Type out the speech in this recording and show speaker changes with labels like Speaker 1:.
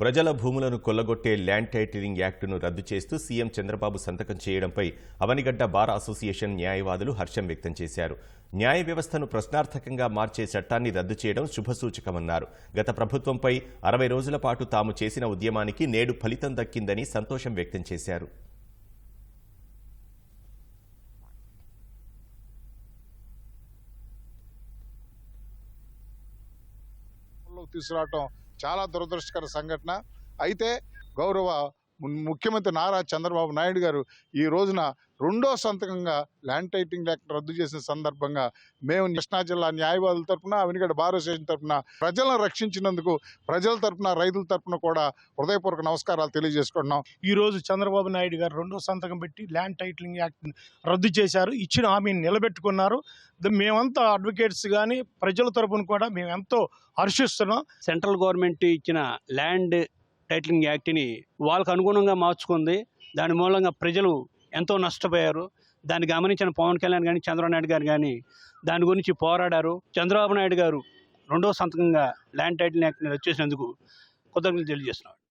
Speaker 1: ప్రజల భూములను కొల్లగొట్టే ల్యాండ్ టైటిలింగ్ యాక్టును రద్దు చేస్తూ సీఎం చంద్రబాబు సంతకం చేయడంపై అవనిగడ్డ బార్ అసోసియేషన్ న్యాయవాదులు హర్షం వ్యక్తం చేశారు. న్యాయ వ్యవస్థను ప్రశ్నార్థకంగా మార్చే చట్టాన్ని రద్దు చేయడం శుభసూచకమన్నారు. గత ప్రభుత్వంపై అరవై రోజుల పాటు తాము చేసిన ఉద్యమానికి నేడు ఫలితం దక్కిందని సంతోషం వ్యక్తం చేశారు.
Speaker 2: తీసుకురావటం చాలా దురదృష్టకర సంఘటన. అయితే గౌరవ ముఖ్యమంత్రి నారా చంద్రబాబు నాయుడు గారు ఈ రోజున రెండో సంతకంగా ల్యాండ్ టైటింగ్ యాక్ట్ రద్దు చేసిన సందర్భంగా మేము కృష్ణా జిల్లా న్యాయవాదుల తరపున అవినిగడ బార్ అసోసియేషన్ తరపున ప్రజలను రక్షించినందుకు ప్రజల తరపున రైతుల తరపున కూడా హృదయపూర్వక నమస్కారాలు తెలియజేసుకుంటున్నాం.
Speaker 3: ఈ రోజు చంద్రబాబు నాయుడు గారు రెండో సంతకం పెట్టి ల్యాండ్ టైటిలింగ్ యాక్ట్ రద్దు చేశారు. ఇచ్చిన హామీని నిలబెట్టుకున్నారు. ద- మేమంతా అడ్వకేట్స్ కానీ ప్రజల తరపున కూడా మేము ఎంతో హర్షిస్తున్నాం.
Speaker 4: సెంట్రల్ గవర్నమెంట్ ఇచ్చిన ల్యాండ్ టైటిలింగ్ యాక్ట్ని వాళ్ళకు అనుగుణంగా మార్చుకుంది. దాని మూలంగా ప్రజలు ఎంతో నష్టపోయారు. దాన్ని గమనించిన పవన్ కళ్యాణ్ కానీ చంద్రబాబు నాయుడు గారు కానీ దాని గురించి పోరాడారు. చంద్రబాబు నాయుడు గారు రెండో సంతకంగా ల్యాండ్ టైటిల్ యాక్ట్ని రద్దు చేసినందుకు కృతజ్ఞతలు తెలియజేస్తున్నారు